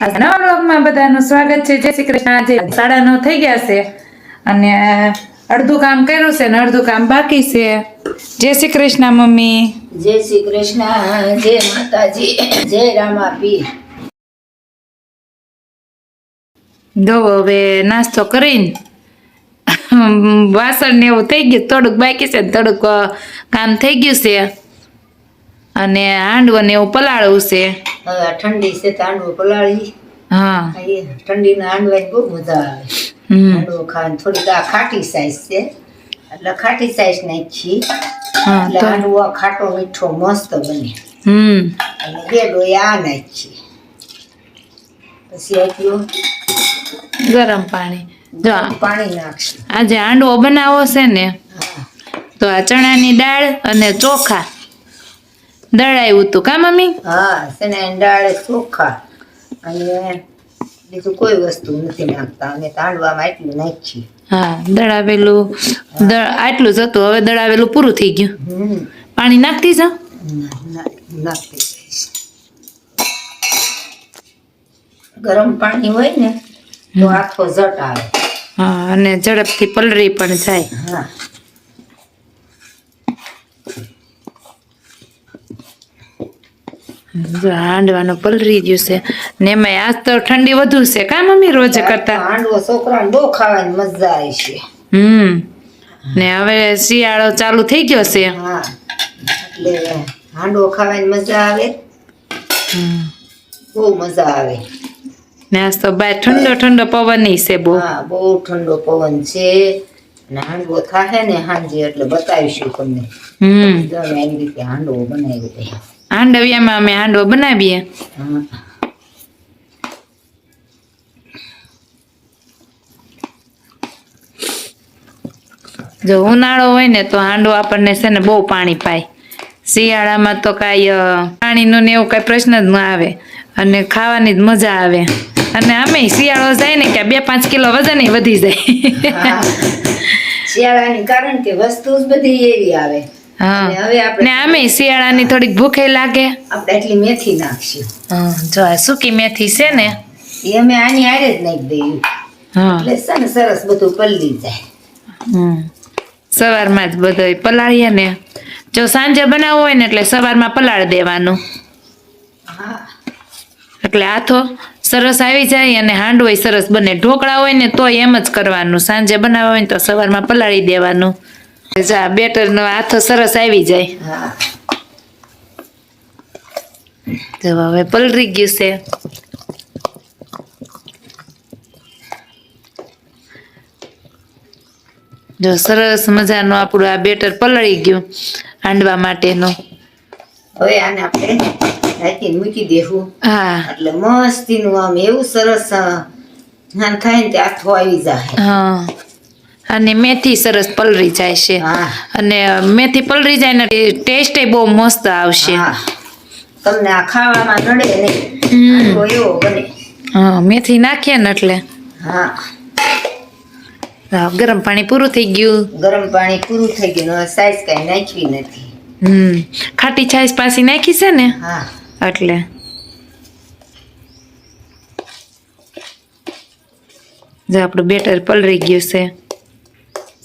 નવા બ્લોગમાં બધાનું સ્વાગત છે. જય શ્રી કૃષ્ણ. આજે સાડા નવ થઈ ગયા છે અને અડધું કામ કર્યું છે ને અડધું કામ બાકી છે. જય શ્રી કૃષ્ણ મમ્મી. જય શ્રી કૃષ્ણ. જય માતાજી. જય રામાપી જો હવે નાસ્તો કરીને વાસણ ને એવું થઈ ગયું. થોડુંક બાકી છે થોડુંક કામ થઈ ગયું છે. અને હાંડવો ને એવું પલાળવું છે. ઠંડી છે તો હાંડવો પલાળી. હા. ઠંડી ઠંડીના હાંડવાની બહુ મજા આવે હમ. હાંડવો ખાવાની થોડીક આ ખાટી સાઈઝ છે. એટલે ખાટી સાઈઝ નાખી હા એટલે તો હાંડવો ખાટો મીઠો મસ્ત બને. હમ. અને બે ડોઈ આ નાખી પછી આપ્યું ગરમ પાણી. જો પાણી નાખશું. આજે હાંડવો બનાવો છે ને તો આ ચણાની દાળ અને ચોખા. દળાયું હતું. કા મમ્મી? હા શેના દાળ ચોખા. અને બીજું કોઈ વસ્તુ નથી નાખતા. અમે તાંડવામાં એટલું નાખીએ. હા દળાવેલું દળ આટલું જ હતું. હવે દળાવેલું પૂરું થઈ ગયું. પાણી નાખતી જાઓ. નાખતી ગરમ પાણી હોય ને તો આખો ઝટ આવે. હા અને ઝડપથી પલળી પણ જાય. હા. હાંડવાનું પલરી ગયું છે. ને એમાં આજ તો ઠંડી વધુ છે કા મમ્મી રોજ કરતા? હાંડવો છોકરાને બહુ ખાવાની મજા આવી છે. હમ. ને હવે શિયાળો ચાલુ થઈ ગયો છે. હા. એટલે હાંડવો ખાવાની મજા આવે. બહુ મજા આવે. ને આજ તો બાય ઠંડો ઠંડો પવન છે બહુ. હા બહુ ઠંડો પવન છે. અને હાંડવો થાય ને હાંજે એટલે બતાવીશું તમને. હમ. એની રીતે હાંડવો બનાવી છે હાંડવિયામાં અમે હાંડવો બનાવીએ. જો ઉનાળો હોય ને તો હાંડવો આપણને છે ને બહુ પાણી પાય. શિયાળામાં તો કાંઈ પાણીનું ને એવું કાંઈ પ્રશ્ન જ ના આવે. અને ખાવાની જ મજા આવે. અને અમે શિયાળો જાય ને કે બે પાંચ કિલો વજન વધી જાય. શિયાળાની કારણ કે વસ્તુ જ બધી એવી આવે. હા. હવે આપણે આમે શિયાળાની થોડીક ભૂખે લાગે. આપણે એટલી મેથી નાખશું. હા જો આ સૂકી મેથી છે ને. એ અમે આની આરે જ નાખી દઈએ. હા. એટલે છે ને સરસ બધું પલળી જાય. હમ. સવારમાં જ બધો પલાળીએ ને. જો સાંજે બનાવવું હોય ને એટલે સવારમાં પલાળી દેવાનું. હા. એટલે આથો સરસ આવી જાય અને હાંડવોય સરસ બને. ઢોકળા હોય ને તોય એમ જ કરવાનું. સાંજે બનાવવા હોય ને તો સવારમાં પલાળી દેવાનું. જા બેટરનો હાથો સરસ આવી જાય. તો હવે પલરી ગયું છે. જો સરસ મજાનું આપણું આ બેટર પલળી ગયું હાંડવા માટેનું. હવે આને આપણે ઢાંકીને મૂકી દેવું હા. એટલે મસ્તીનું આમ એવું સરસ ખાય થાય ને તે આથો આવી જાય હા. અને મેથી સરસ પલળી જાય છે. અને મેથી પલરી જાય ને ટેસ્ટ બહુ મસ્ત આવશે. તમને આ ખાવામાં નડે નહીં. એવો બને. હા મેથી નાખીએ ને એટલે. હા. ગરમ પાણી પૂરું થઈ ગયું. ગરમ પાણી પૂરું થઈ ગયું. સાઈઝ કઈ નાખવી નથી. હમ. ખાટી છાશ પાછી નાખી છે ને? હા. એટલે. જો આપણું બેટર પલળી ગયું છે.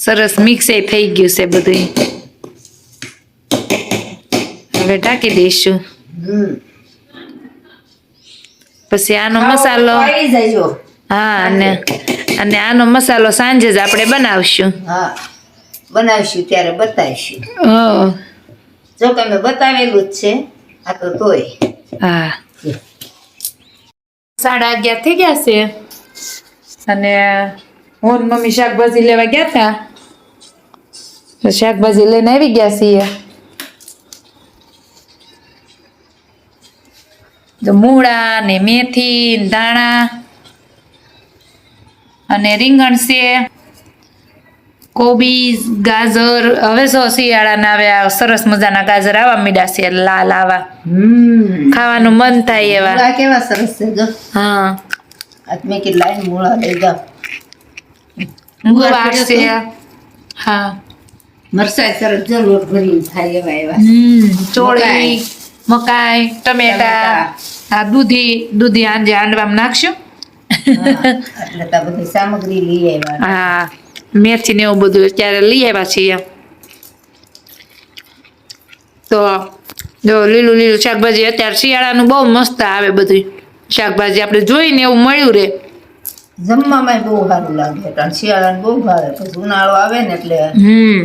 સરસ મિક્સ થઈ ગયું છે બધું હવે ઢાંકી દઈશું. હમ. પછી આનો મસાલો હા અને અને આનો મસાલો સાંજે જ આપણે બનાવશું. હા બનાવીશું ત્યારે બતાવીશું. જો કે મેં બતાવેલું જ છે આ તો તોય. હા. સાડા અગિયાર થઈ ગયા છે. અને હું મમ્મી શાકભાજી લેવા ગયા હતા તો? શાકભાજી લઈને આવી ગયા છીએ તો મૂળા ને મેથી ને ધાણા અને રીંગણ છે કોબીજ ગાજર હવે જો શિયાળાના આવે આ સરસ મજાના ગાજર આવા મીડા છે લાલ આવા હમ ખાવાનું મન થાય એવા કેવા સરસ છે જો હા મેં કેટલા મૂળા લઈ જાઓ ગુવાર છે હા મરચાં સરસ જો ભરીને થાય એવા એવા. ચોળી મકાઈ. મકાઈ ટમેટા આ દૂધી દૂધી આંજે હાંડવામાં નાખશું. એટલે તો બધી સામગ્રી લઈ આવ્યા. હા મેથી ને એવું બધું અત્યારે લઈ આવ્યા છીએ. તો જો લીલું લીલું શાકભાજી અત્યારે શિયાળાનું બહુ મસ્ત આવે બધું શાકભાજી આપણે જોઈને એવું મળ્યું રે. જમવામાં બહુ સારું લાગે કારણ શિયાળાનું બહુ ભાવે ઉનાળો આવે ને એટલે હમ.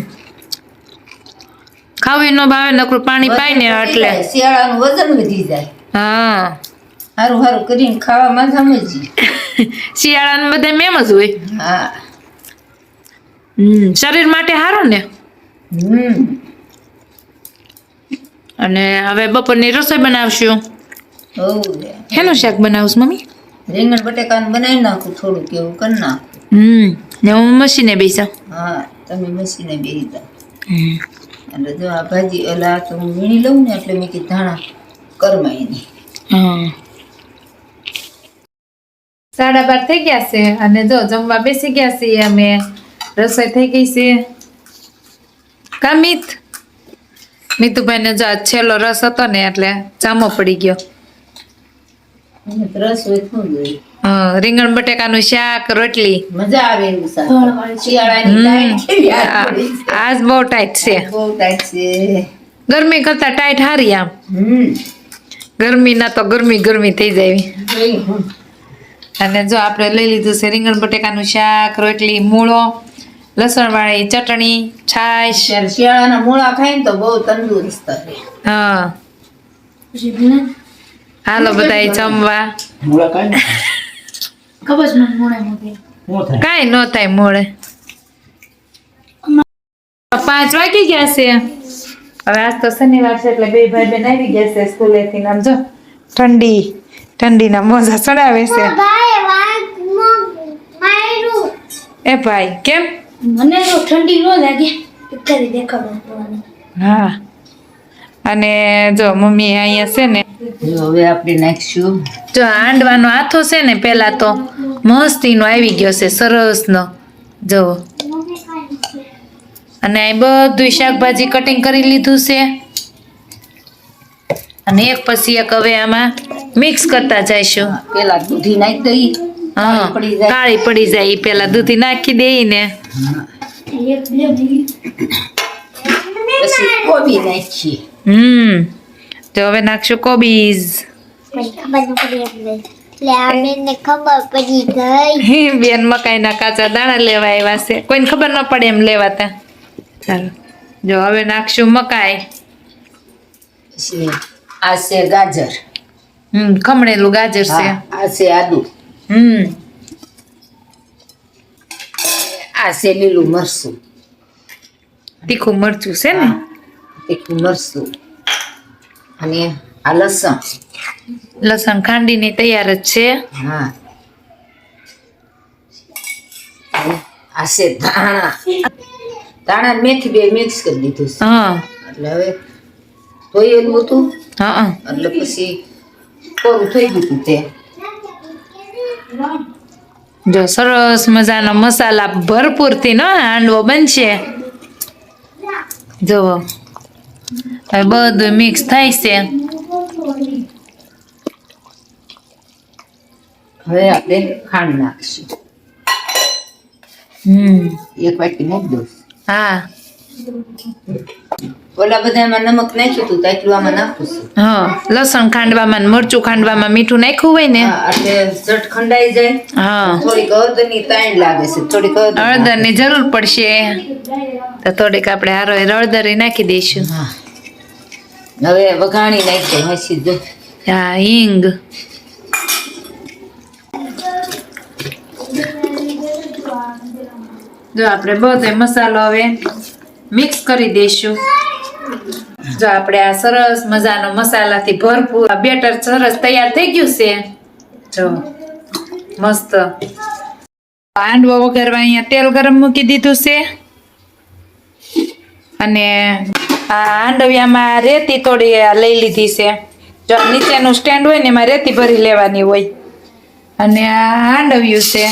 ખાવી નો ભાવે નકરું પાણી પાય ને એટલે. શિયાળાનું વજન વધી જાય. હા. હારું હારું કરીને ખાવામાં સમજી શિયાળાનું બધા મેમ જ હોય. હા. હમ શરીર માટે સારું ને? હમ. અને હવે બપોરની રસોઈ બનાવશું. હેનું શાક બનાવશું મમ્મી? રીંગણ બટેકાનું બનાવી નાખું થોડુંક એવું કરી નાખું. હમ ને હું મશીને બેસા. હા તમે મશીને બેસી દો એટલે જો આ ભાજી, એટલે તો હું વીણી લઉં ને એટલે મેં કીધું ધાણા કરમાય નહીં સાડા બાર થઈ ગયા છે અને જો જમવા બેસી ગયા છીએ અમે. રસોઈ થઈ ગઈ છે. કા મિત મિતુભાઈને જો આ છેલ્લો રસ હતો ને એટલે ચામો પડી ગયો અને તો રસ હોય શું જોઈએ હા, રીંગણ બટેકાનું શાક રોટલી. મજા આવે. આજ બહુ ટાઈટ છે. બહુ ટાઈટ છે. ગરમી કરતા ટાઈટ હારી આમ. ગરમી ના તો ગરમી ગરમી થઈ જાય અને જો આપણે લઈ લીધું છે રીંગણ બટેકાનું શાક રોટલી મૂળો લસણવાળી ચટણી છાશ. શિયાળાના મૂળા ખાય ને તો બહુ તંદુરસ્ત રહે હા. હાલો બધા જમવા. કઈ ન થાય. મોડે પાંચ વાગી ગયા છે. હવે આજ તો શનિવાર છે એટલે બે ભાઈ બેન આવી ગયા છે સ્કૂલેથી નામ જો ઠંડી ઠંડીના મોજા ચડાવે છે. એ ભાઈ કેમ? મને તો ઠંડી ન લાગે. દેખાડો હા. અને જો મમ્મી અહીંયા છે ને હવે આપણે નાખશું. જો હાંડવાનો હાથો છે ને પેલા તો મસ્તીનો આવી ગયો છે સરસનો. જુઓ અને અહીં બધું શાકભાજી કટિંગ કરી લીધું છે. અને એક પછી એક હવે આમાં મિક્સ કરતા જઈશું. પેલા દૂધી નાખી દઈ. હા કાળી પડી જાય. પેલા દૂધી નાખી દઈ ને. પછી કોબી નાખીએ. હમ. તો હવે નાખશું કોબીઝ બેન મકાઈના કાચા દાણા લેવા આવ્યા છે. કોઈને ખબર ન પડે એમ લેવાતા. ચાલો. જો હવે નાખશું મકાઈ. આ છે ગાજર. હમ ખમણેલું ગાજર છે. આ છે આદુ. હમ. આ છે લીલું મરચું. તીખું મરચું છે ને? તીખું મરસું અને આ લસણ. લસણ ખાંડીની તૈયાર જ છે. હા. આ છે ધાણા. ધાણા મેથી બે મિક્સ કરી દીધું છે. હા. એટલે હવે ધોયેલું હતું. હા. એટલે પછી કોરું થઈ ગયું હતું તે. જો સરસ મજાના મસાલા ભરપૂરથી નો હાંડવો બનશે. જુઓ. હવે બધું મિક્સ થાય છે હવે આપણે ખાંડ નાખીશું. હમ. એક વાટકી નાખી દઉં. હા. ઓલા બધામાં નમક નાખ્યું હતું તો એટલું આમાં નાખું છું હા લસણ ખાંડવામાં મરચું ખાંડવામાં મીઠું નાખ્યું હોય ને. હા, એટલે ઝટ ખંડાઈ જાય. હા. થોડીક હળદરની તાણ લાગે છે થોડીક હળદર હળદરની જરૂર પડશે. તો થોડીક આપણે હારો હળદરી નાખી દઈશું. હા. હવે વઘાણી નાખી, હસી દો. હા હિંગ. જો આપણે બધો મસાલો હવે મિક્સ કરી દઈશું. જો આપણે આ સરસ મજાનો મસાલાથી ભરપૂર બેટર સરસ તૈયાર થઈ ગયું છે. જો, મસ્ત. હાંડવો વઘારવા અહીંયા તેલ ગરમ મૂકી દીધું છે. અને હાંડવિયામાં રેતી થોડી લઈ લીધી છે. જો નીચેનું સ્ટેન્ડ હોય ને એમાં રેતી ભરી લેવાની હોય. અને આ હાંડવ્યું છે.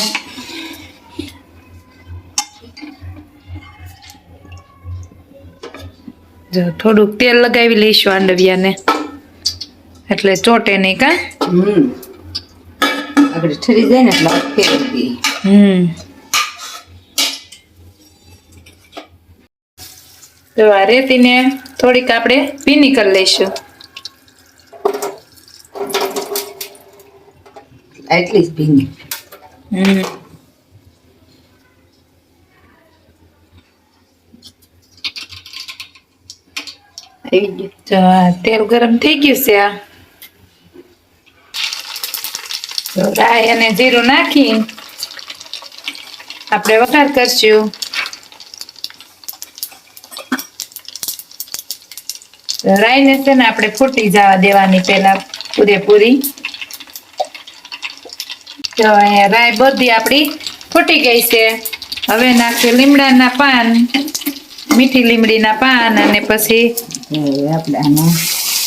જો થોડુંક તેલ લગાવી લઈશું હાંડવિયાને. એટલે ચોટે નહીં કા? હમ. આપણે ઠરી જાય ને એટલે હમ. તો આ રેતીને થોડીક આપણે ભીની કરી લઈશું. એટલી જ ભીની. હમ. તેલ ગરમ થઈ ગયું છે આ. રાઈ અને જીરું નાખી. આપણે વઘાર કરશું. રાઈને છે ને આપણે ફૂટી જવા દેવાની પેલા પૂરેપૂરી. તો અહીંયા રાઈ બધી આપણી ફૂટી ગઈ છે. હવે નાખશે લીમડાના પાન મીઠી લીમડીના પાન અને પછી આપણે આને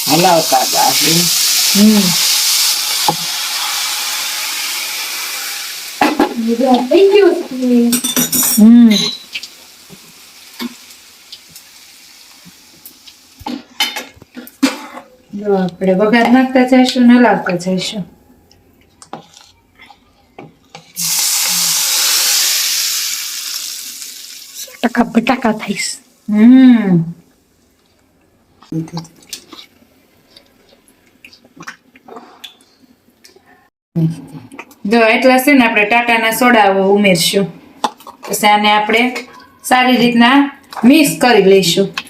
હલાવતા જાશું. હમ. હમ. આપણે વઘાર નાખતા જઈશું ને લાવતા જઈશું. ટકા બટાકા થઈશ. હમ. જો એટલા છે ને આપણે ટાટાના સોડા ઉમેરશું. પછી આને આપણે સારી રીતના મિક્સ કરી લઈશું.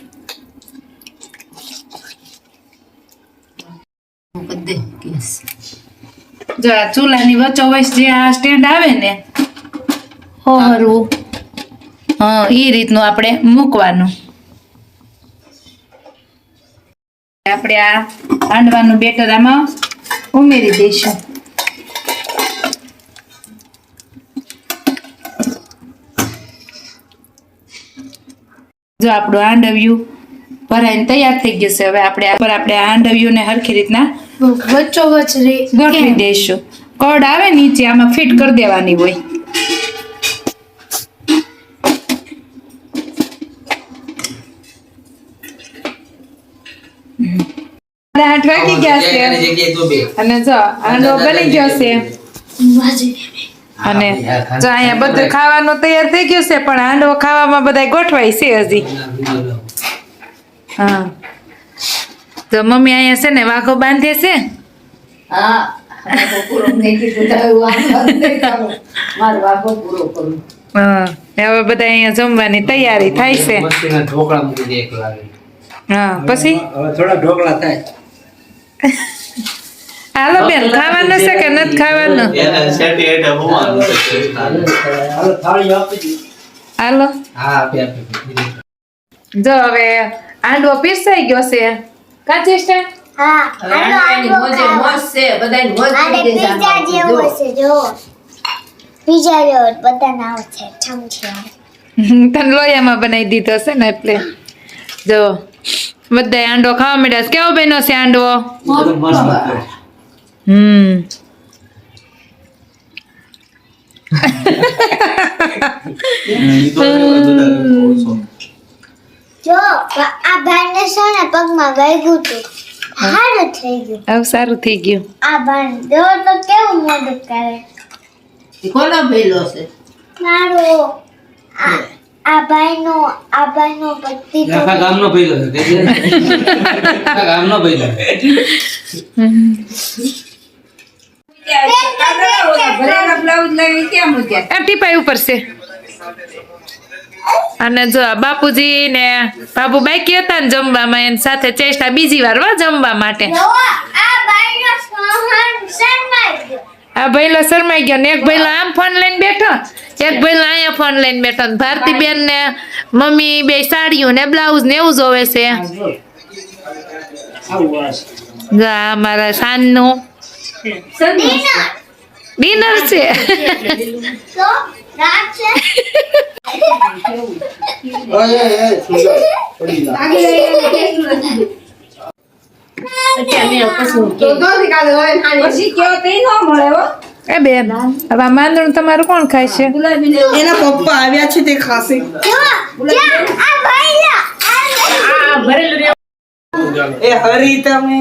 ગેસ જો આ ચૂલાની વચ્ચોવચ જે આ સ્ટેન્ડ આવે ને હોહરવું હા એ રીતનું આપણે મૂકવાનું. આપણે આ હાંડવાનું બેટર આમાં ઉમેરી દઈશું. જો આપણું હાંડવ્યું ભરાઈને તૈયાર થઈ ગયું છે. હવે આપણે આ પર આપણે આ હાંડવ્યુંને હરખી રીતના વચ્ચો વચ્ચ ગોઠવી દઈશું. કડ આવે નીચે આમાં ફિટ કરી દેવાની હોય. આઠ વાગી ગયા છે. અને જો આંડો બની ગયો છે અને જો અહીંયા બધું ખાવાનું તૈયાર થઈ ગયું છે પણ હાંડવો ખાવામાં બધા ગોઠવાય છે હજી. હા. તો મમ્મી અહીંયા છે ને વાઘો બાંધે છે? હા. વાઘો પૂરો મેં કીધું તો હવે વાઘો નહીં કરું. મારો વાઘો પૂરો કરું. હા. હવે બધા અહીંયા જમવાની તૈયારી થાય છે. મસ્તીના ઢોકળા મૂકી દે એક લાગે હા. પછી? થોડા ઢોકળા થાય. હાલો બેન ખાવાનું છે કે નથી ખાવાનું? હાલો થાળી આપી દી. હાલો. હા આપી આપી. જો હવે આંડવો પીરસાઈ ગયો છે. કાચી છે હા આની મોજે મોજ છે બધાને મોજ આને ગઈ છે પીઝા જેવો છે જો પીઝા જેવો બધા નામ છે ચમચી તને લોયામાં બનાવી દીધો છે ને એટલે. જો બધા આંડો ખાવા માંડ્યા છે. કેવો બેનો છે આંડવો હમ. હમ. જો આ ભાઈને છે ને પગમાં વાગ્યું હતું. સારું થઈ ગયું. હવે સારું થઈ ગયું. આ ભાઈ જો તો કેવું મોઢું કરે? કોનો ભેલો છે? મારો. આ આ ભાઈનો આ ભાઈનો પતિ તો આખા ગામનો ભેલો છે. આખા ગામનો ભઈલો આ ટીપાઈ ઉપર છે. અને જો આ બાપુજી ને બાપુ બાકી હતા ને જમવામાં એની સાથે ચેષ્ટા બીજી વાર વા જમવા માટે. આ ભાઈલો શરમાઈ ગયો ને એક ભાઈલો આમ ફોન લઈને બેઠો એક ભાઈલો અહીંયા ફોન લઈને બેઠો ને ભારતી બેન ને મમ્મી બે સાડીઓ ને બ્લાઉઝ ને એવું જોવે છે. મારા સાંજનું ડિનર. છે. રાત છે ઓય ઓય પડી તમારું કોણ ખાય છે? એના પપ્પા આવ્યા છે તે ખાશે. એ હરી તમે.